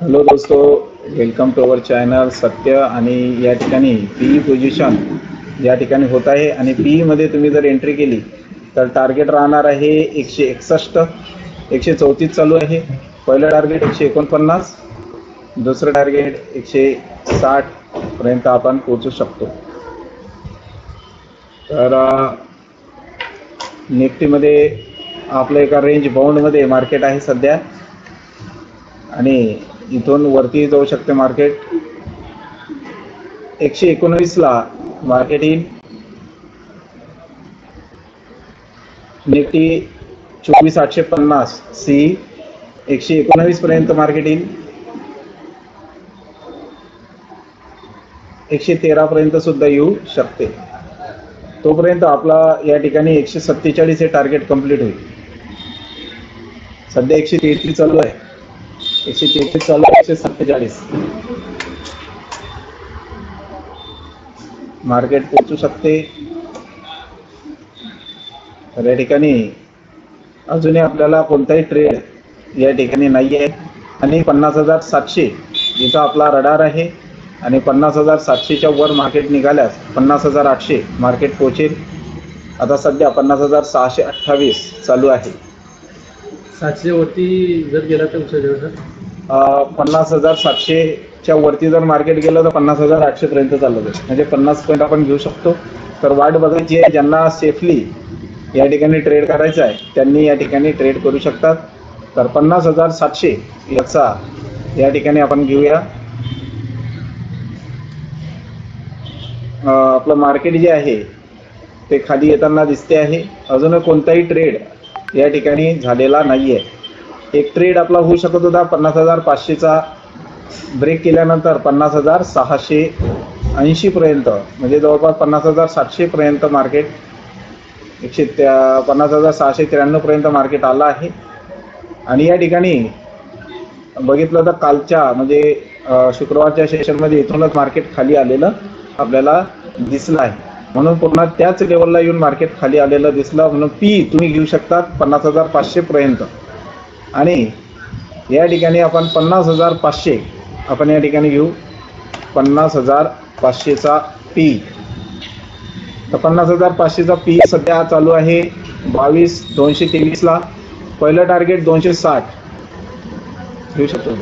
Hello दोस्तो welcome to our channel सत्य आणि या ठिकाणी पी ई पोझिशन या ठिकाणी होत आहे आणि पी ईमध्ये तुम्ही जर एंट्री केली तर टार्गेट राहणार आहे एकशे एकसष्ट एकशे चौतीस चालू आहे. पहिलं टार्गेट एकशे एकोणपन्नास दुसरं टार्गेट एकशे साठपर्यंत आपण पोचू शकतो. तर निफ्टीमध्ये आपलं एका रेंज बाउंडमध्ये मार्केट आहे सध्या. आणि इथून वरती जाऊ शकते मार्केट एकशे एकोणवीसला मार्केट येईल. निफ्टी चोवीस आठशे पन्नास सी एकशे एकोणवीस पर्यंत मार्केट येईल. एकशे तेरा पर्यंत सुद्धा येऊ शकते. तोपर्यंत आपला या ठिकाणी एकशे सत्तेचाळीस हे टार्गेट कंप्लीट होईल. सध्या एकशे तेहतीस चालू आहे. एकशे तेहतीस चालू एकशे सत्तेचाळीस. मार्केट पोचू शकते. तर या ठिकाणी अजूनही आपल्याला कोणताही ट्रेड या ठिकाणी नाही आहे. आणि पन्नास हजार सातशे जिथं आपला रडार आहे आणि पन्नास हजार सातशेच्या वर मार्केट निघाल्यास पन्नास हजार आठशे मार्केट पोचेल आता सध्या पन्नास हजार सहाशे अठ्ठावीस चालू आहे. सातशे वरती जर गेला तर उचल सर. पन्नास हजार सातशेच्या वरती जर मार्केट गेलं तर पन्नास हजार आठशेपर्यंत चाललं जाईल. म्हणजे पन्नास पॉईंट आपण घेऊ शकतो. तर वाट बघायची आहे ज्यांना सेफली या ठिकाणी ट्रेड करायचं आहे त्यांनी या ठिकाणी ट्रेड करू शकतात. तर पन्नास हजार सातशे याचा या ठिकाणी आपण घेऊया. आपलं मार्केट जे आहे ते खाली येताना दिसते आहे. अजून कोणताही ट्रेड या ठिकाणी झालेला नाही आहे एक ट्रेड आपला होऊ शकत होता पन्नास हजार पाचशेचा. ब्रेक केल्यानंतर पन्नास हजार सहाशे ऐंशीपर्यंत म्हणजे जवळपास पन्नास हजार सातशेपर्यंत मार्केट एकशे त्या पन्नास हजार सहाशे त्र्याण्णवपर्यंत मार्केट आलं आहे. आणि या ठिकाणी बघितलं तर कालच्या म्हणजे शुक्रवारच्या सेशनमध्ये इथूनच मार्केट खाली आलेलं आपल्याला दिसलं आहे. म्हणून पुन्हा त्याच लेवलला येऊन मार्केट खाली आलेलं दिसलं. म्हणून पी तुम्ही घेऊ शकतात पन्नास हजार पाचशेपर्यंत आणि या ठिकाणी आपण पन्नास हजार पाचशे आपण या ठिकाणी घेऊ. पन्नास हजार पाचशेचा पी तर पन्नास हजार पाचशेचा पी सध्या चालू आहे बावीस दोनशे तेवीसला पहिलं टार्गेट दोनशे साठ. घेऊ शकतो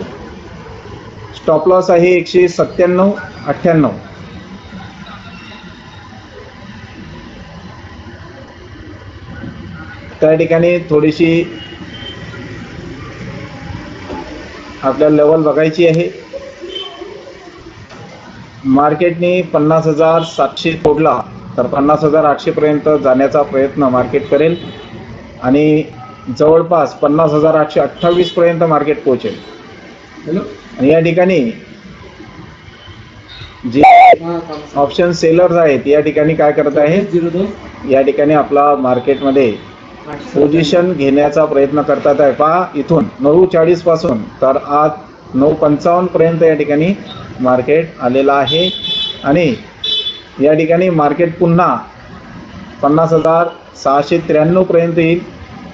स्टॉप लॉस आहे एकशे सत्त्याण्णव अठ्ठ्याण्णव. त्या ठिकाणी थोडीशी आपल्याला लेवल बघायची आहे. मार्केटने पन्नास हजार सातशे तोडला तर पन्नास हजार आठशेपर्यंत जाण्याचा प्रयत्न मार्केट करेल. आणि जवळपास पन्नास हजार आठशे अठ्ठावीसपर्यंत मार्केट पोहोचेल. हॅलो? आणि या ठिकाणी जे ऑप्शन सेलर्स आहेत या ठिकाणी काय करत आहेत? या ठिकाणी आपला मार्केटमध्ये पोझिशन घेण्याचा प्रयत्न करतात आहे. पहा इथून नऊ चाळीसपासून तर आज नऊ पंचावन्न पर्यंत या ठिकाणी मार्केट आलेलं आहे. आणि या ठिकाणी मार्केट पुन्हा पन्नास हजार सहाशे त्र्याण्णव पर्यंत येईल.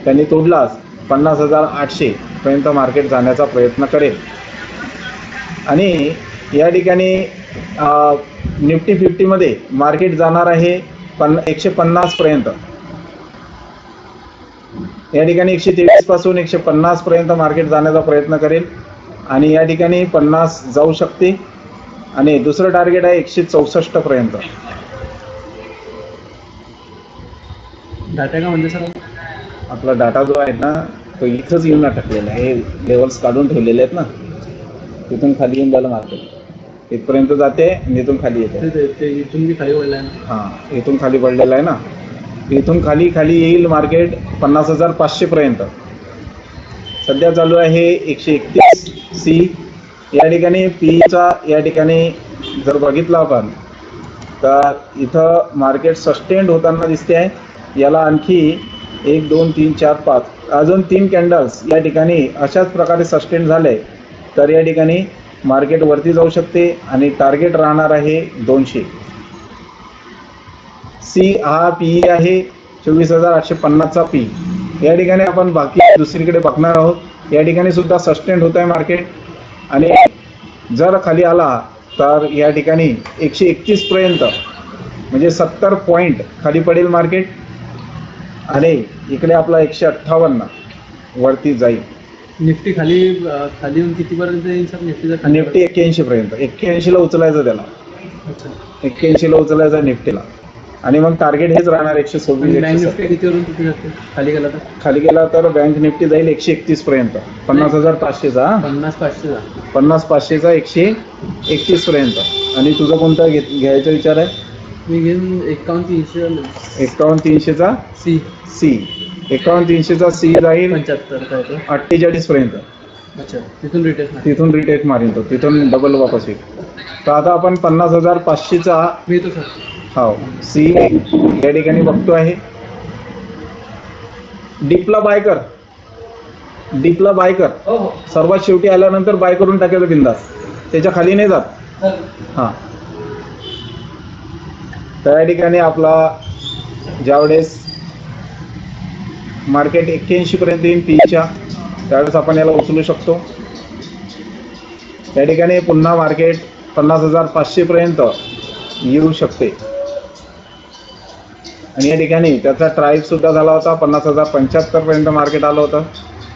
त्यांनी तोडलाच पन्नास हजार आठशे पर्यंत मार्केट जाण्याचा प्रयत्न करेल. आणि या ठिकाणी निफ्टी फिफ्टीमध्ये मार्केट जाणार आहे पन्ना एकशे पन्नासपर्यंत या ठिकाणी एकशे तेवीसपासून एकशे पन्नास पर्यंत मार्केट जाण्याचा प्रयत्न करेल आणि या ठिकाणी पन्नास जाऊ शकते. आणि दुसरं टार्गेट आहे एकशे चौसष्ट पर्यंत. डाटा का म्हणजे सर? आपला डाटा जो आहे ना तो इथंच येऊन अटकलेला आहे. हे लेवल्स काढून ठेवलेले आहेत ना. तिथून खाली येऊन झालं मार्केट इथपर्यंत जाते आणि इथून खाली येते. इथून खाली वळला आहे हां इथून खाली पडलेला आहे ना. इथून खाली खाली येईल मार्केट पन्नास हजार पाचशेपर्यंत सध्या चालू आहे एकशे एकतीस सी. या ठिकाणी पीचा या ठिकाणी जर बघितलं आपण तर इथं मार्केट सस्टेंड होताना दिसते आहे. याला आणखी एक दोन तीन चार पाच अजून तीन कॅन्डल्स या ठिकाणी अशाच प्रकारे सस्टेंड झाले तर या ठिकाणी मार्केट वरती जाऊ शकते आणि टार्गेट राहणार आहे दोनशे. सी हा पी आहे. चोवीस हजार आठशे पन्नासचा पी. या ठिकाणी आपण बाकी दुसरीकडे बघणार आहोत. या ठिकाणी सुद्धा सस्टेंड होत आहे मार्केट आणि जर खाली आला तर या ठिकाणी एकशे एकतीस पर्यंत म्हणजे सत्तर पॉईंट खाली पडेल मार्केट आणि इकडे आपला एकशे अठ्ठावन्न वरती जाईल. निफ्टी खाली खाली येऊन कितीपर्यंत येईल सर? निफ्टीचा निफ्टी एक्क्याऐंशी पर्यंत. एक्क्याऐंशीला उचलायचं त्याला. एक्क्याऐंशीला उचलायचं निफ्टीला. आणि मग टार्गेट हेच राहणार एकशे सव्वीस खाली गेला तर. खाली गेला तर बँक निफ्टी जाईल एकशे एकतीस पर्यंत. पन्नास हजार पाचशेचा. पन्नास पाचशे जा पन्नास पाचशेचा एकशे एकतीस पर्यंत. आणि तुझा कोणता घ्यायचा विचार आहे? मी घेईन एकावन्न तीनशे एकावन्न तीनशेचा सी. सी. एकावन्न तीनशेचा सी जाईल पंच्याहत्तर अठ्ठेचाळीस पर्यंत. अच्छा तिथून नाही तिथून रिटेक मारीन तो. तिथून डबल वापस येईल. तर आता आपण पन्नास हजार पाचशेचा मी येतो सर हो. सी या ठिकाणी बघतो आहे. डीपला बाय कर. डीपला बाय कर. हो हो. सर्वात शेवटी आल्यानंतर बाय करून टाकायचं बिंदास. त्याच्याखाली नाही जात. हां. तर या ठिकाणी आपला ज्यावेळेस मार्केट एक्क्याऐंशी पर्यंत येईल पीच्या त्यावेळेस आपण याला उचलू शकतो. या ठिकाणी पुन्हा मार्केट पन्नास हजार पाचशेपर्यंत येऊ शकते. आणि या ठिकाणी त्याचा ट्रायल सुद्धा झाला होता. पन्नास हजार पंच्याहत्तरपर्यंत मार्केट आलं होतं.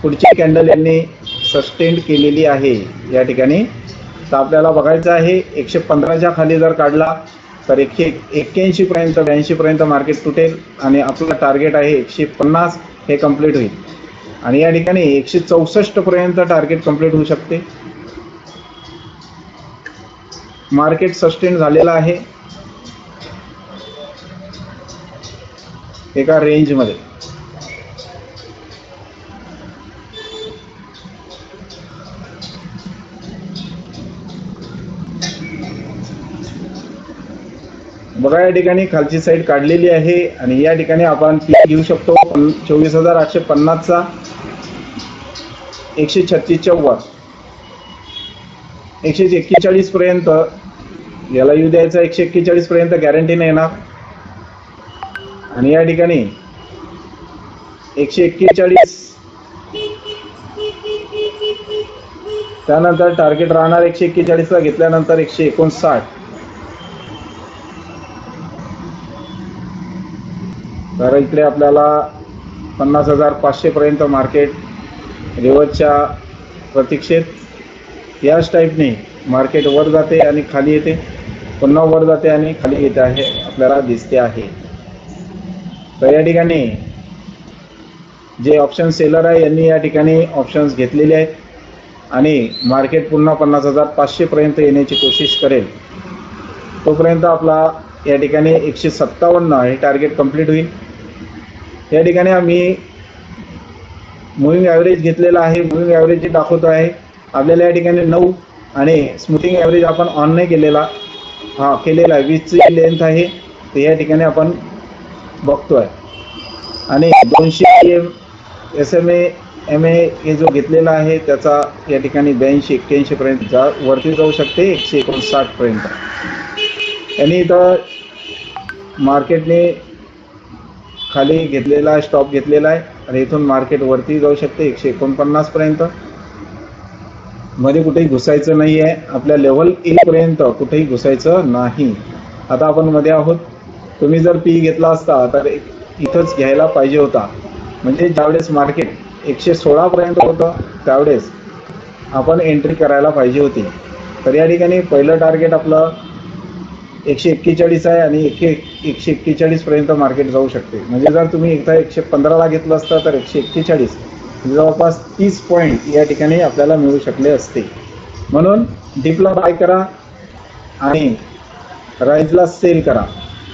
पुढची कॅन्डल यांनी सस्टेंड केलेली आहे या ठिकाणी. तर आपल्याला बघायचं आहे एकशे पंधराच्या खाली जर काढला तर एकशे एक्क्याऐंशी पर्यंत ब्याऐंशी पर्यंत मार्केट तुटेल आणि आपलं टार्गेट आहे एकशे पन्नास हे कंप्लीट होईल. आणि या ठिकाणी एकशे चौसष्ट पर्यंत टार्गेट कंप्लीट होऊ शकते. मार्केट सस्टेन झालेलं आहे. एका रेंजमध्ये बघा या ठिकाणी खालची साईड काढलेली आहे आणि या ठिकाणी आपण पीक घेऊ शकतो चोवीस हजार आठशे पन्नासचा एकशे छत्तीसच्या वर. एकशे एक्केचाळीस पर्यंत याला येऊ द्यायचा एकशे एक्केचाळीस पर्यंत गॅरंटीने येणार. आणि या ठिकाणी एकशे एक्केचाळीस. त्यानंतर टार्गेट राहणार एकशे एक्केचाळीसला घेतल्यानंतर एकशे एकोणसाठ. तर इकडे आपल्याला पन्नास हजार पाचशेपर्यंत मार्केट रिवर्सच्या प्रतीक्षेत. याच टाईपने मार्केट वर जाते आणि खाली येते. पुन्हा वर जाते आणि खाली येते आहे आपल्याला दिसते आहे. तर या ठिकाणी जे ऑप्शन सेलर आहे यांनी या ठिकाणी ऑप्शन्स घेतलेले आहेत. आणि मार्केट पुन्हा पन्नास हजार पाचशेपर्यंत येण्याची कोशिश करेल. तोपर्यंत आपला या ठिकाणी एकशे सत्तावन्न हे टार्गेट कंप्लीट होईल. या ठिकाणी आम्ही मुव्हिंग ॲव्हरेज घेतलेला आहे. मुव्हिंग ॲव्हरेज जे दाखवतो आहे आपल्याला या ठिकाणी नऊ आणि स्मूथिंग ॲव्हरेज आपण ऑन नाही केलेला हा केलेला आहे. वीसची लेंथ आहे. ते या ठिकाणी आपण बघतोय. आणि दोनशे M S M A M A हे जो घेतलेला आहे त्याचा या ठिकाणी ब्याऐंशी एक्क्याऐंशीपर्यंत जा वरती जाऊ शकते एकशे एकोणसाठ पर्यंत. यांनी इथं मार्केटने खाली घेतलेला आहे स्टॉप घेतलेला आहे आणि इथून मार्केट वरती जाऊ शकते एकशे एकोणपन्नास पर्यंत. मध्ये कुठेही घुसायचं नाही आहे आपल्या लेवल पर्यंत कुठेही घुसायचं नाही. आता आपण मध्ये आहोत. तुम्ही जर पी घेतला असता तर एक- इथंच घ्यायला पाहिजे होता. म्हणजे ज्यावेळेस मार्केट एकशे सोळापर्यंत होतं त्यावेळेस आपण एंट्री करायला पाहिजे होती. तर या ठिकाणी पहिलं टार्गेट आपलं एकशे एक्केचाळीस आहे आणि एकशे एकशे एक्केचाळीसपर्यंत मार्केट जाऊ शकते. म्हणजे जर तुम्ही एकदा एकशे पंधराला घेतलं असतं तर एकशे एक्केचाळीस. म्हणजे जवळपास तीस पॉईंट या ठिकाणी आपल्याला मिळू शकले असते. म्हणून डीपला बाय करा आणि राईजला सेल करा.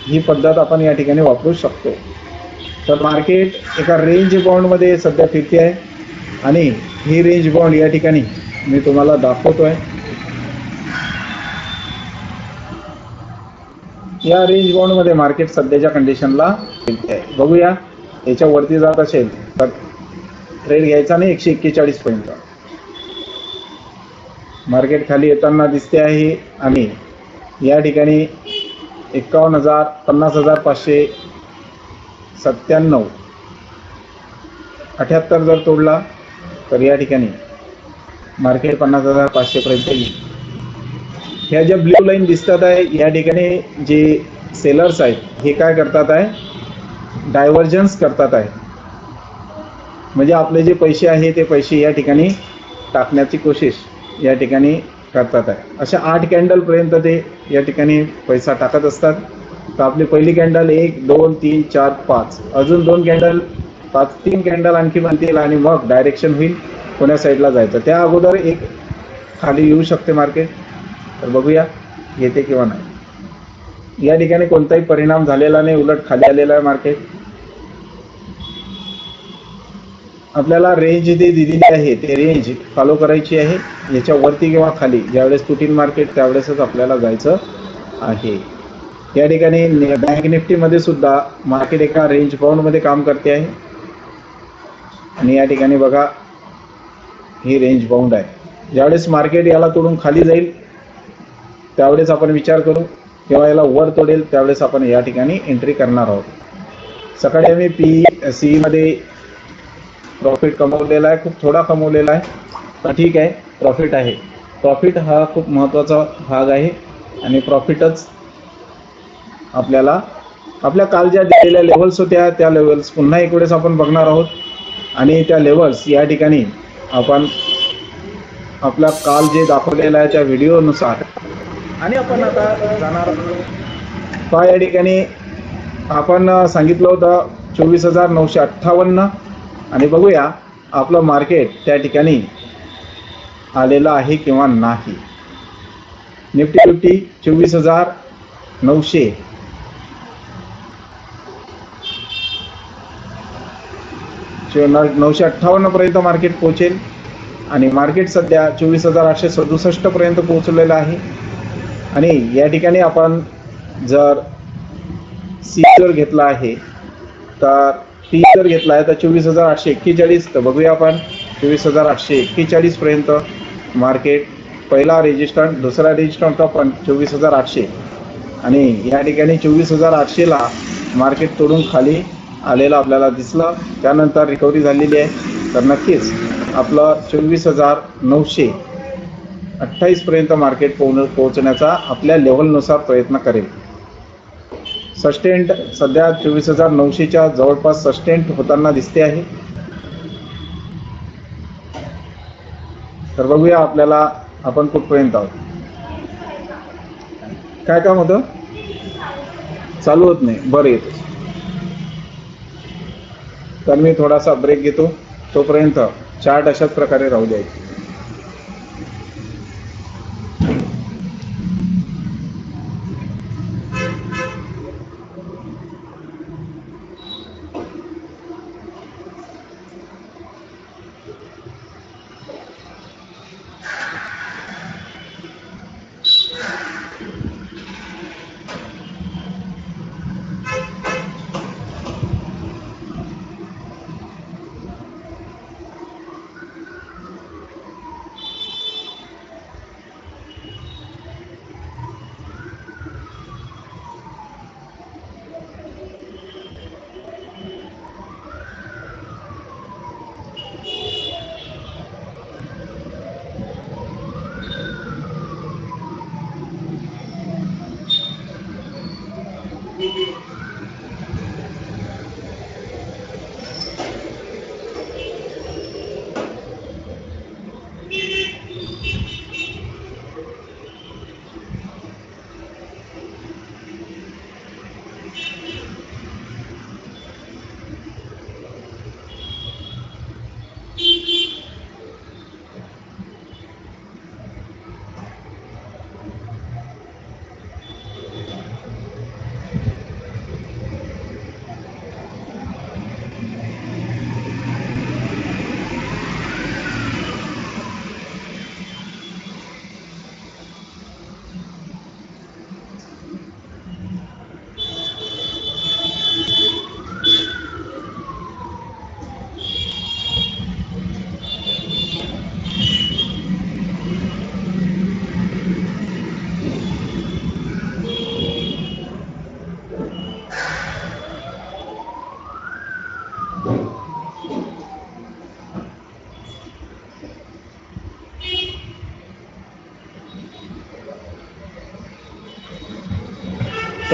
ही पद्धत आपण या ठिकाणी वापरू शकतो. तर मार्केट एका रेंज बाउंडमध्ये सध्या फिरते आहे. आणि ही रेंज बाउंड या ठिकाणी मी तुम्हाला दाखवतो आहे या रेंज बाउंडमध्ये मार्केट सध्याच्या कंडिशनला फिरते आहे. बघूया याच्या वरती जात असेल तर ट्रेड घ्यायचा नाही एकशे एक्केचाळीस पर्यंत मार्केट खाली येताना दिसते आहे आणि या ठिकाणी एकावन्न हजार पन्नास हजार पाचशे सत्त्याण्णव. अठ्याहत्तर जर तोडला तर या ठिकाणी मार्केट पन्नास हजार पाचशेपर्यंत येईल. ह्या ज्या ब्ल्यू लाईन दिसतात आहे या ठिकाणी जे सेलर्स आहेत हे काय करतात आहे? डायव्हर्जन्स करतात आहे. म्हणजे आपले जे पैसे आहे ते पैसे या ठिकाणी टाकण्याची कोशिश या ठिकाणी करतात आहे. अशा आठ कॅन्डलपर्यंत ते या ठिकाणी पैसा टाकत असतात. तर आपली पहिली कॅन्डल एक दोन तीन चार पाच. अजून दोन कॅन्डल पाच तीन कॅन्डल आणखी बनतील आणि मग डायरेक्शन होईल कोण्या साईडला जायचं. त्या अगोदर एक खाली येऊ शकते मार्केट. तर बघूया येते किंवा नाही. या ठिकाणी कोणताही परिणाम झालेला नाही उलट खाली आलेला आहे मार्केट. आपल्याला रेंज जी दिलेली आहे ते रेंज फॉलो करायची आहे. याच्या वरती किंवा खाली ज्यावेळेस तुटीन मार्केट त्यावेळेसच आपल्याला जायचं आहे. या ठिकाणी बँक निफ्टीमध्ये सुद्धा मार्केट एका रेंज बाउंडमध्ये काम करते आहे. आणि या ठिकाणी बघा ही रेंज बाउंड आहे. ज्यावेळेस मार्केट याला तोडून खाली जाईल त्यावेळेस आपण विचार करू किंवा याला वर तोडेल त्यावेळेस आपण या ठिकाणी एंट्री करणार आहोत. सकाळी आम्ही पी सीमध्ये प्रॉफिट कमवलेला आहे खूप थोडा कमवलेला आहे. ठीक आहे प्रॉफिट आहे. प्रॉफिट हा खूप महत्त्वाचा भाग आहे आणि प्रॉफिटच आपल्याला आपल्या काल ज्या दिलेल्या लेवल्स होत्या त्या लेवल्स पुन्हा एक वेळेस आपण बघणार आहोत. आणि त्या लेवल्स या ठिकाणी आपण आपला काल जे दाखवलेला आहे त्या व्हिडिओनुसार आणि आपण आता जाणार आहोत. या ठिकाणी आपण सांगितलं होतं चोवीस हजार नऊशे अठ्ठावन्न. आणि बघूया आपलं मार्केट त्या ठिकाणी आलेलं आहे किंवा नाही. निफ्टी फिफ्टी चोवीस हजार नऊशे. नऊशे अठ्ठावन्न पर्यंत मार्केट पोहोचेल. आणि मार्केट सध्या चोवीस हजार आठशे सदुसष्ट पर्यंत पोहोचलेलं आहे. आणि या ठिकाणी आपण जर सी घेतला आहे तर टी जर घेतला आहे तर चोवीस हजार आठशे एक्केचाळीस तर बघूया आपण. चोवीस हजार आठशे एक्केचाळीस पर्यंत मार्केट पहिला रेजिस्टंट दुसरा रेजिस्टंट पण चोवीस हजार आठशे. आणि या ठिकाणी चोवीस हजार आठशेला मार्केट तोडून खाली आलेलं आपल्याला दिसलं. त्यानंतर रिकव्हरी झालेली आहे. तर नक्कीच आपलं चोवीस हजार नऊशे अठ्ठावीसपर्यंत मार्केट पोहोच पोहोचण्याचा आपल्या लेवलनुसार प्रयत्न करेल. सस्टेंट सध्या चोवीस हजार नऊशेच्या जवळपास सस्टेंट होताना दिसते आहे. तर बघूया आपल्याला आपण कुठपर्यंत आहोत. काय काम होतं? चालू होत नाही. बरं येतो. तर मी थोडासा ब्रेक घेतो. तोपर्यंत चार्ट अशाच प्रकारे राहू द्यायची.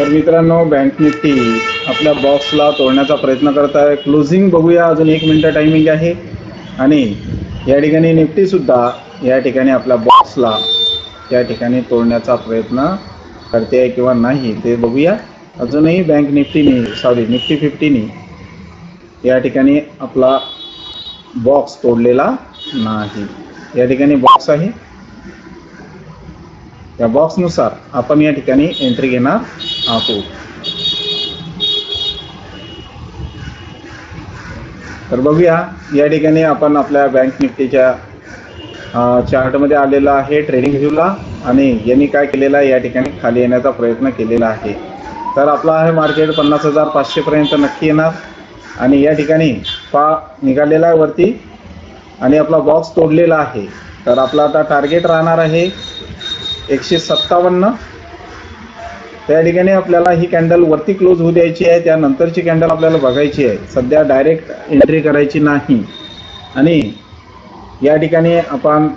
तर मित्रांनो बँक निफ्टी आपल्या बॉक्सला तोडण्याचा प्रयत्न करत आहे क्लोजिंग बघूया अजून एक मिनटं टायमिंग आहे. आणि या ठिकाणी निफ्टीसुद्धा या ठिकाणी आपल्या बॉक्सला या ठिकाणी तोडण्याचा प्रयत्न करते आहे किंवा नाही ते बघूया. अजूनही बँक निफ्टीने सॉरी निफ्टी फिफ्टीने या ठिकाणी आपला बॉक्स तोडलेला नाही. या ठिकाणी बॉक्स आहे. या बॉक्सनुसार आपण या ठिकाणी एंट्री घेणार आहोत. तर बघूया या ठिकाणी आपण आपल्या बँक निफ्टीच्या चार्टमध्ये आलेला आहे ट्रेडिंग व्ह्यूला आणि यांनी काय केलेलं आहे या ठिकाणी खाली येण्याचा प्रयत्न केलेला आहे. तर आपला आहे मार्केट पन्नास हजार पाचशेपर्यंत नक्की येणार आणि या ठिकाणी पा निघालेला आहे वरती आणि आपला बॉक्स तोडलेला आहे. तर आपला आता टार्गेट राहणार आहे एकशे सत्तावन्न. त्या ठिकाणी आपल्याला ही कॅन्डल वरती क्लोज होऊ द्यायची आहे त्यानंतरची कॅन्डल आपल्याला बघायची आहे. सध्या डायरेक्ट एंट्री करायची नाही. आणि या ठिकाणी आपण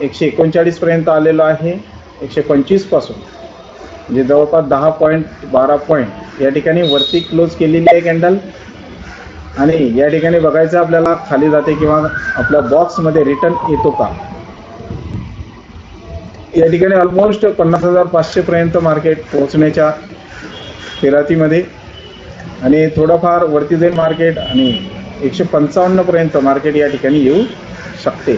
एकशे एकोणचाळीसपर्यंत आलेलो आहे एकशे पंचवीसपासून म्हणजे जवळपास दहा पॉईंट बारा पॉईंट या ठिकाणी वरती क्लोज केलेली आहे कॅन्डल आणि या ठिकाणी बघायचं आपल्याला खाली जाते किंवा आपल्या बॉक्समध्ये रिटर्न येतो का? या ठिकाणी ऑलमोस्ट पन्नास हजार पाचशेपर्यंत मार्केट पोहोचण्याच्या फिरातीमध्ये आणि थोडंफार वरती जाईल मार्केट आणि एकशे पंचावन्नपर्यंत मार्केट या ठिकाणी येऊ शकते.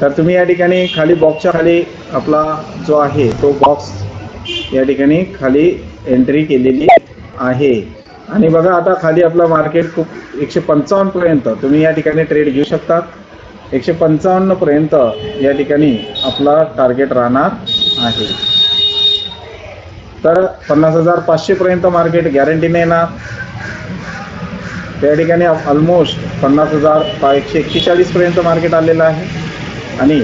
तर तुम्ही या ठिकाणी खाली बॉक्सच्या खाली आपला जो आहे तो बॉक्स या ठिकाणी खाली एंट्री केलेली आहे. आणि बघा आता खाली आपला मार्केट खूप एकशे पंचावन्नपर्यंत तुम्ही या ठिकाणी ट्रेड घेऊ शकतात. एकशे पंचावन्नपर्यंत या ठिकाणी आपला टार्गेट राहणार आहे. तर पन्नास हजार पाचशेपर्यंत मार्केट गॅरंटीने येणार. त्या ठिकाणी ऑलमोस्ट पन्नास हजार पा एकशे एक्केचाळीसपर्यंत मार्केट आलेलं आहे. आणि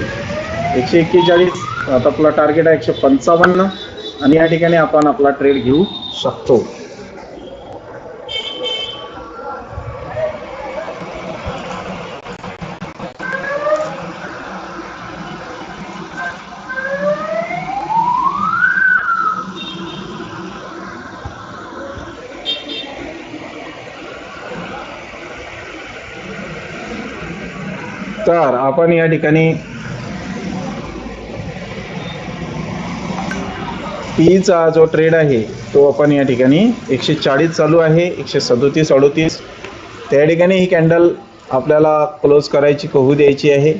एकशे एक्केचाळीस आता आपला टार्गेट आहे एकशे पंचावन्न. आणि या ठिकाणी आपण आपला ट्रेड घेऊ शकतो. तर आपण या ठिकाणी पीचा जो ट्रेड आहे तो आपण या ठिकाणी एकशे चाळीस चालू आहे एकशे सदोतीस अडोतीस. त्या ठिकाणी ही कॅन्डल आपल्याला क्लोज करायची कहू द्यायची आहे.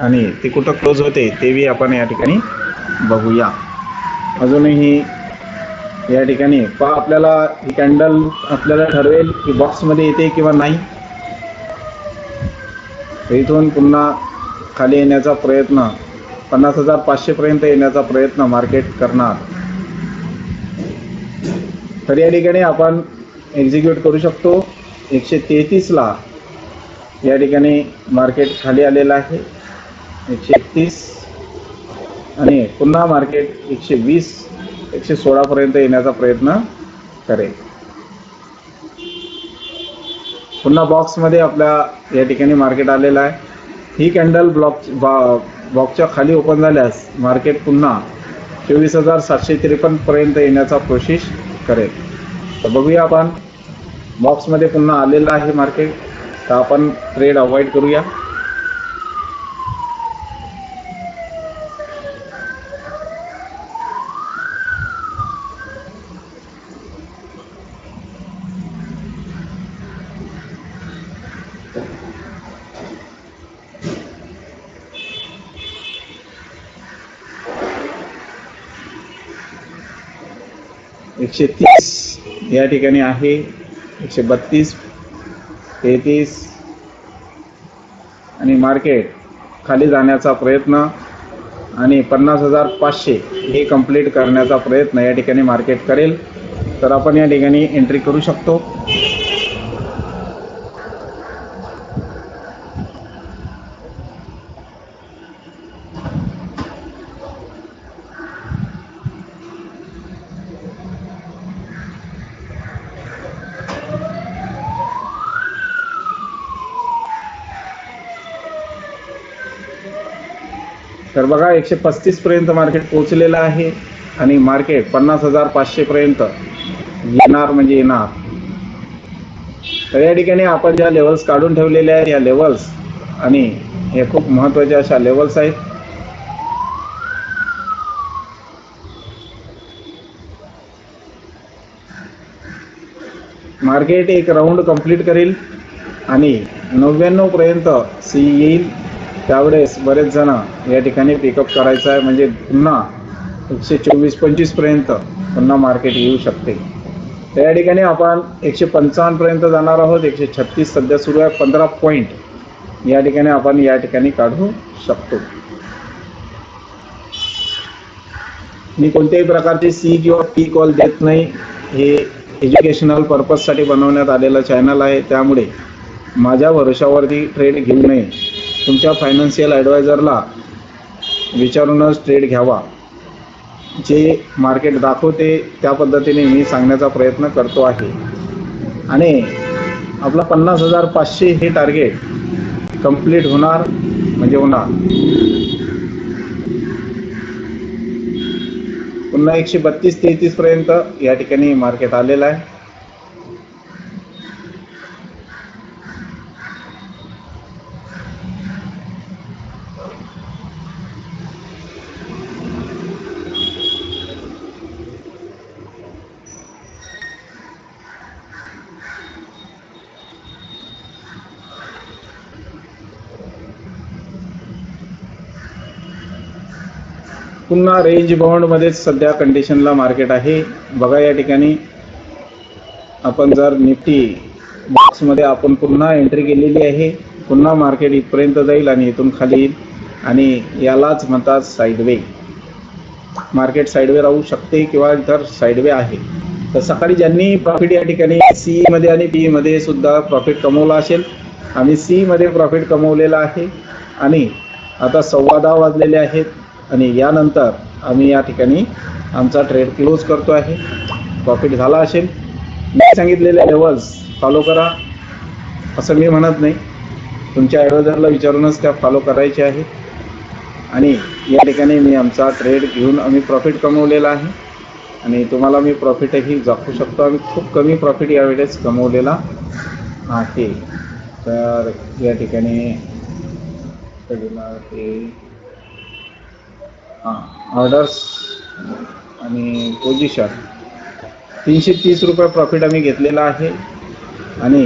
आणि ती कुठं क्लोज होते तेही आपण या ठिकाणी बघूया. अजूनही या ठिकाणी पहा आपल्याला ही कॅन्डल आपल्याला ठरवेल की बॉक्समध्ये येते किंवा नाही. इथून पुन्हा खाली येण्याचा प्रयत्न पन्नास हजार पाचशेपर्यंत येण्याचा प्रयत्न मार्केट करणार. तर या ठिकाणी आपण एक्झिक्यूट करू शकतो. एकशे तेहतीसला या ठिकाणी मार्केट खाली आलेलं आहे. एकशे एकतीस आणि पुन्हा मार्केट एकशे वीस एकशे सोळापर्यंत येण्याचा प्रयत्न करेल. पुन्हा बॉक्समध्ये आपल्या या ठिकाणी मार्केट आलेलं आहे. ही कॅन्डल ब्लॉक बा बॉक्सच्या खाली ओपन झाल्यास मार्केट पुन्हा चोवीस हजार सातशे त्रेपन्नपर्यंत येण्याचा कोशिश करेल. तर बघूया आपण बॉक्समध्ये पुन्हा आलेलं आहे मार्केट तर आपण ट्रेड अवॉइड करूया. एकशे तीस या ठिकाणी आहे. एकशे बत्तीस तेहतीस आणि मार्केट खाली जाण्याचा प्रयत्न आणि पन्नास हजार पाचशे हे कंप्लीट करण्याचा प्रयत्न या ठिकाणी मार्केट करेल. तर आपण या ठिकाणी एंट्री करू शकतो. तर बघा एकशे पस्तीसपर्यंत मार्केट पोहोचलेलं आहे आणि मार्केट पन्नास हजार पाचशेपर्यंत येणार म्हणजे येणार. तर या ठिकाणी आपण ज्या लेवल्स काढून ठेवलेल्या आहेत या लेवल्स आणि हे खूप महत्त्वाच्या अशा लेवल्स आहेत. मार्केट एक राऊंड कंप्लीट करेल आणि नव्याण्णव पर्यंत सी येईल त्यावेळेस बरेच जण या ठिकाणी पिकअप करायचं आहे. म्हणजे पुन्हा एकशे चोवीस पंचवीसपर्यंत पुन्हा मार्केट येऊ शकते. तर या ठिकाणी आपण एकशे पंचावन्नपर्यंत जाणार आहोत. एकशे छत्तीस सध्या सुरू आहे. पंधरा पॉईंट या ठिकाणी आपण या ठिकाणी काढू शकतो. मी कोणत्याही प्रकारचे सी किंवा पी कॉल देत नाही. हे एज्युकेशनल पर्पजसाठी बनवण्यात आलेलं चॅनल आहे. त्यामुळे माझ्या भरोशावरती ट्रेड घेऊ नये. तुमच्या फायनान्शियल ॲडवायझरला विचारूनच ट्रेड घ्यावा. जे मार्केट दाखवते त्या पद्धतीने मी सांगण्याचा प्रयत्न करतो आहे. आणि आपला पन्नास हजार पाचशे हे टार्गेट कंप्लीट होणार म्हणजे होणार. पुन्हा एकशे बत्तीस तेहतीसपर्यंत या ठिकाणी मार्केट आलेलं आहे. पुन्हा रेंज बाउंडमध्येच सध्या कंडिशनला मार्केट आहे. बघा या ठिकाणी. आपण जर निफ्टी बॉक्समध्ये आपण पुन्हा एंट्री केलेली आहे. पुन्हा मार्केट इथपर्यंत जाईल आणि इथून खाली येईल. आणि यालाच म्हणतात साईडवे मार्केट साईडवे राहू शकते किंवा इतर साईडवे आहे. तर सकाळी ज्यांनी प्रॉफिट या ठिकाणी सीईमध्ये आणि पी मध्ये सुद्धा प्रॉफिट कमवला असेल आम्ही सीईमध्ये प्रॉफिट कमवलेला आहे. आणि आता सव्वा दहा वाजलेले आहेत. आणि यानंतर आम्ही या ठिकाणी आमचा ट्रेड क्लोज करतो आहे. प्रॉफिट झाला असेल. मी सांगितलेले लेवल्स फॉलो करा. असं मी म्हणत नाही. तुमच्या ॲडवायझरला विचारूनच त्या फॉलो करायचे आहे. आणि या ठिकाणी मी आमचा ट्रेड घेऊन आम्ही प्रॉफिट कमवलेला आहे. आणि तुम्हाला मी प्रॉफिटही दाखवू शकतो. आम्ही खूप कमी प्रॉफिट यावेळेस कमवलेला आहे. तर या ठिकाणी ते हां. ऑर्डर्स आणि पोजिशन तीनशे तीस रुपये प्रॉफिट आम्ही घेतलेला आहे. आणि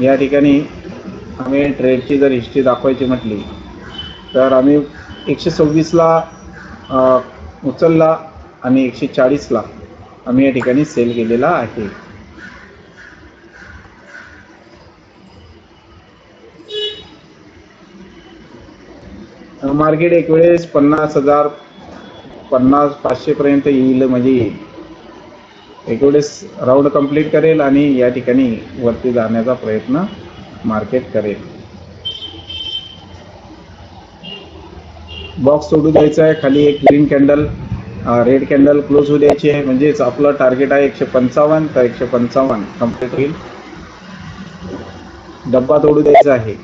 या ठिकाणी आम्ही ट्रेडची जर हिस्ट्री दाखवायची म्हटली तर आम्ही एकशे सव्वीसला उचलला आणि एकशे चाळीसला आम्ही या ठिकाणी सेल केलेला आहे. मार्केट एक वेळेस पन्नास हजार पन्नास पाचशेपर्यंत येईल म्हणजे येईल. राऊंड कंप्लीट करेल आणि या ठिकाणी वरती जाण्याचा प्रयत्न मार्केट करेल. बॉक्स सोडू द्यायचा आहे खाली एक green candle red candle close होऊ द्यायची आहे म्हणजेच आपलं टार्गेट आहे एकशे पंचावन्न तर एकशे पंचावन्न कंप्लीट होईल. डब्बा तोडू द्यायचा आहे.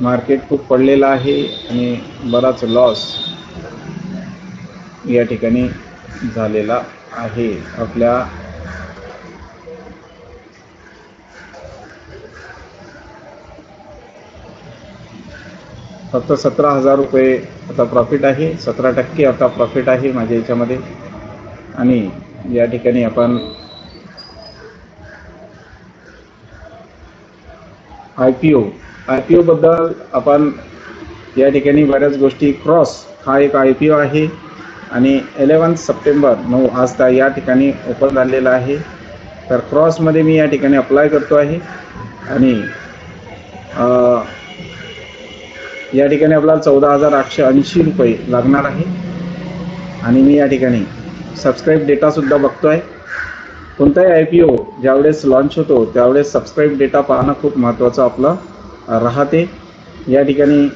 मार्केट खूप पडलेलं आहे आणि बराच लॉस या ठिकाणी झालेला आहे. आपल्या फक्त सतरा हजार रुपये आता प्रॉफिट आहे. सतरा टक्के आता प्रॉफिट आहे माझ्या याच्यामध्ये. आणि या ठिकाणी आपण I P O I P ओबद्दल आपण या ठिकाणी बऱ्याच गोष्टी क्रॉस हा एक आय पी ओ आहे. आणि इलेवन सप्टेंबर नऊ आजता या ठिकाणी ओपन झालेला आहे. तर क्रॉसमध्ये मी या ठिकाणी अप्लाय करतो आहे. आणि या ठिकाणी आपल्याला चौदा हजार आठशे ऐंशी रुपये लागणार आहे. आणि मी या ठिकाणी सबस्क्राईब डेटासुद्धा बघतो आहे कोणताही आय पी ओ ज्यावेळेस लॉन्च होतो त्यावेळेस सबस्क्राईब डेटा पाहणं खूप महत्त्वाचं आपलं. राहते. या ठिकाणी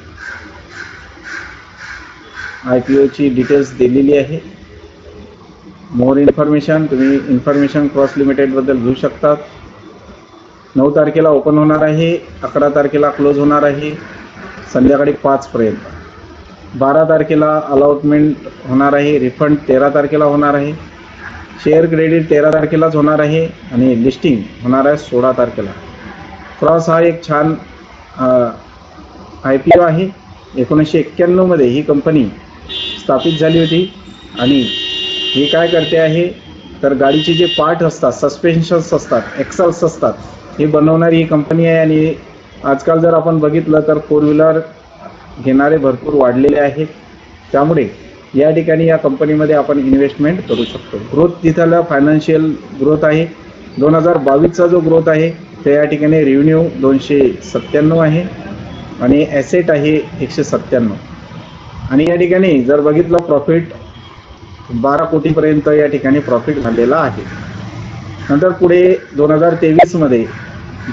आय पी ओची डिटेल्स दिलेली आहे. मोर इन्फॉर्मेशन तुम्ही इन्फॉर्मेशन क्रॉस लिमिटेडबद्दल घेऊ शकतात. नऊ तारखेला ओपन होणार आहे अकरा तारखेला क्लोज होणार आहे संध्याकाळी पाचपर्यंत बारा तारखेला अलॉटमेंट होणार आहे रिफंड तेरा तारखेला होणार आहे. शेअर क्रेडिट तेरा तारखेलाच होणार आहे आणि लिस्टिंग होणार आहे सोळा तारखेला. क्रॉस हा एक छान आय पी ओ आहे. एकोणीसशे एक्क्याण्णवमध्ये ही कंपनी स्थापित झाली होती. आणि ही काय करते आहे? तर गाडीचे जे पार्ट असतात सस्पेन्शन्स असतात एक्सल्स असतात हे बनवणारी ही कंपनी आहे. आणि आजकाल जर आपण बघितलं तर फोर व्हीलर घेणारे भरपूर वाढलेले आहेत. त्यामुळे या ठिकाणी या कंपनीमध्ये आपण इन्व्हेस्टमेंट करू शकतो. ग्रोथ तिथला फायनान्शियल ग्रोथ आहे. दोन हजार बावीसचा जो ग्रोथ आहे ते या ठिकाणी रेव्हन्यू दोनशे सत्त्याण्णव आहे आणि ॲसेट आहे एकशे सत्त्याण्णव. आणि या ठिकाणी जर बघितलं प्रॉफिट बारा कोटीपर्यंत या ठिकाणी प्रॉफिट झालेला आहे. नंतर पुढे दोन हजार तेवीसमध्ये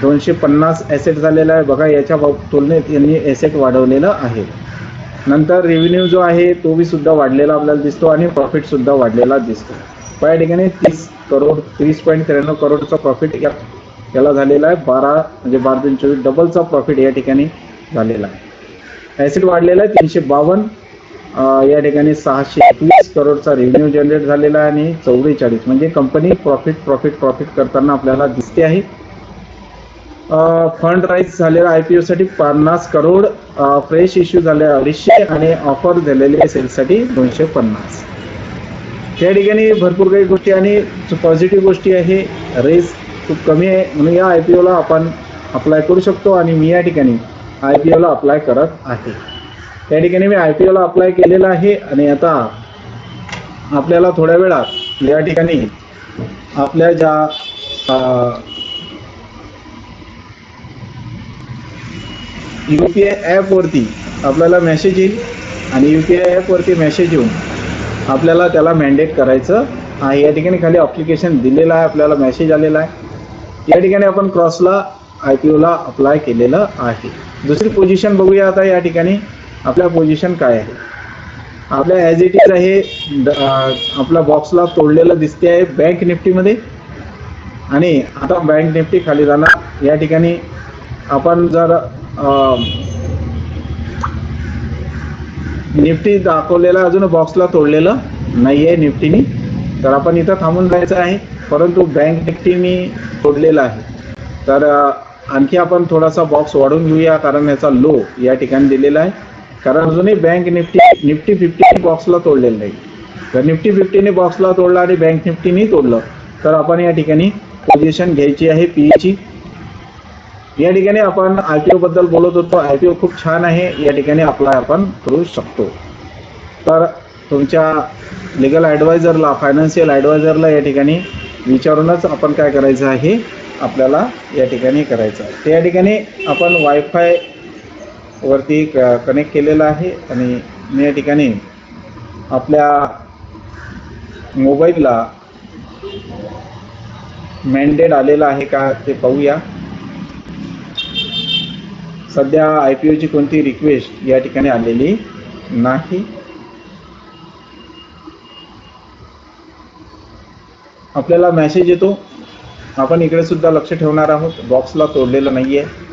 दोनशे पन्नास ॲसेट झालेला आहे. बघा याच्या तुलनेत यांनी ॲसेट वाढवलेलं आहे. नंतर रेव्हेन्यू जो आहे तो बी सुद्धा वाढलेला आपल्याला दिसतो आणि प्रॉफिटसुद्धा वाढलेला दिसतो. या ठिकाणी तीस करोड तीस पॉईंट त्र्याण्णव करोडचा प्रॉफिट या याला झालेला आहे बारा म्हणजे बारा दोन चोवीस डबलचा प्रॉफिट या ठिकाणी झालेला आहे. ॲसिड वाढलेला आहे तीनशे बावन्न या ठिकाणी सहाशे एकवीस करोडचा रेव्हेन्यू जनरेट झालेला आहे आणि चौवेचाळीस म्हणजे कंपनी प्रॉफिट प्रॉफिट प्रॉफिट करताना आपल्याला दिसते आहे. फंड राईज झालेला आय पी ओसाठी पन्नास करोड फ्रेश इश्यू झाले अडीचशे आणि ऑफर झालेले सेल्ससाठी दोनशे पन्नास. त्या ठिकाणी भरपूर काही गोष्टी आणि पॉझिटिव्ह गोष्टी आहे. रेस खूप कमी आहे. म्हणून या आय पी ओला आपण अप्लाय करू शकतो आणि मी या ठिकाणी आय पी ओला अप्लाय करत आहे. त्या ठिकाणी मी आय पी ओला अप्लाय केलेला आहे आणि आता आपल्याला थोड्या वेळात या ठिकाणी आपल्या ज्या यू पी आय ॲपवरती आपल्याला मेसेज येईल आणि यू पी आय ॲपवरती मेसेज येऊन आपल्याला त्याला मॅन्डेट करायचं आहे. या ठिकाणी खाली अप्लिकेशन दिलेलं आहे आपल्याला मेसेज आलेला आहे. या ठिकाणी आपण क्रॉसला आय पी ओला अप्लाय केलेलं आहे. दुसरी पोझिशन बघूया आता या ठिकाणी. आपल्या पोझिशन काय आहे? आपल्या ॲज इट इज आहे ड- आपल्या बॉक्सला तोडलेलं दिसते आहे बँक निफ्टीमध्ये. आणि आता बँक निफ्टी खाली जाणार. या ठिकाणी आपण जर निफ्टी दाखवलेला अजून बॉक्सला तोडलेलं नाही आहे निफ्टीनी. तर आपण इथं थांबून जायचं आहे. परंतु बँक निफ्टीनी तोडलेला आहे. तर आणखी आपण थोडासा बॉक्स वाढवून घेऊया कारण याचा लो या ठिकाणी दिलेला आहे. कारण अजूनही बँक निफ्टी निफ्टी फिफ्टी बॉक्सला तोडलेलं नाही. जर निफ्टी फिफ्टीने बॉक्सला तोडला आणि बँक निफ्टीने तोडलं तर आपण या ठिकाणी पोझिशन घ्यायची आहे पीची या ठिकाणी आपण आय पी बद्दल बोलत होतो. आय पी ओ खूप छान आहे. या ठिकाणी अप्लाय आपण करू शकतो. तर तुमच्या लिगल ॲडवायझरला फायनान्शियल ॲडवायझरला या ठिकाणी विचारूनच आपण काय करायचं आहे? आपल्याला या ठिकाणी करायचं आहे. या ठिकाणी आपण वायफाय वरती कनेक्ट केलेलं आहे आणि मी या ठिकाणी आपल्या मोबाईलला मॅन्डेट आलेला आहे का ते पाहूया. सध्या आय पी ओची कोणती रिक्वेस्ट या ठिकाणी आलेली नाही. आपल्याला मॅसेज येतो. आपण इकडे सुद्धा लक्ष ठेवणार आहोत. बॉक्सला तोडलेलं नाही आहे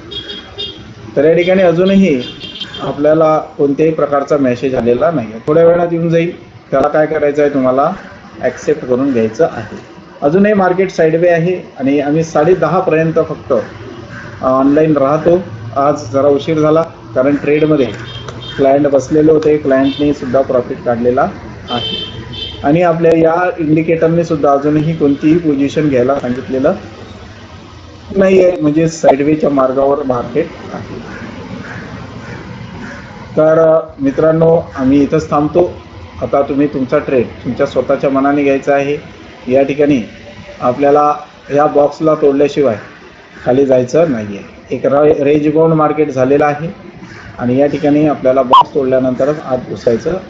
तर या ठिकाणी अजूनही आपल्याला कोणत्याही प्रकारचा मेसेज आलेला नाही आहे थोड्या वेळात येऊन जाईल. त्याला काय करायचं आहे तुम्हाला? ॲक्सेप्ट करून घ्यायचं आहे. अजूनही मार्केट साईडवे आहे आणि आम्ही साडे दहापर्यंत फक्त ऑनलाईन राहतो. आज जरा उशीर झाला कारण ट्रेडमध्ये क्लायंट बसलेले होते. क्लायंटने सुद्धा प्रॉफिट काढलेला आहे. आणि आपल्या या इंडिकेटरने सुद्धा अजूनही कोणतीही पोझिशन घ्यायला सांगितलेलं नाही आहे म्हणजे साईडवेच्या मार्गावर मार्केट आहे. तर मित्रांनो आम्ही इथंच थांबतो. आता तुम्ही तुमचा ट्रेड तुमच्या स्वतःच्या मनाने घ्यायचा आहे. या ठिकाणी आपल्याला या बॉक्सला तोडल्याशिवाय खाली जायचं नाही आहे एक र रेजबाउंड मार्केट झालेलं आहे. आणि या ठिकाणी आपल्याला बॉक्स तोडल्यानंतरच आत घुसायचं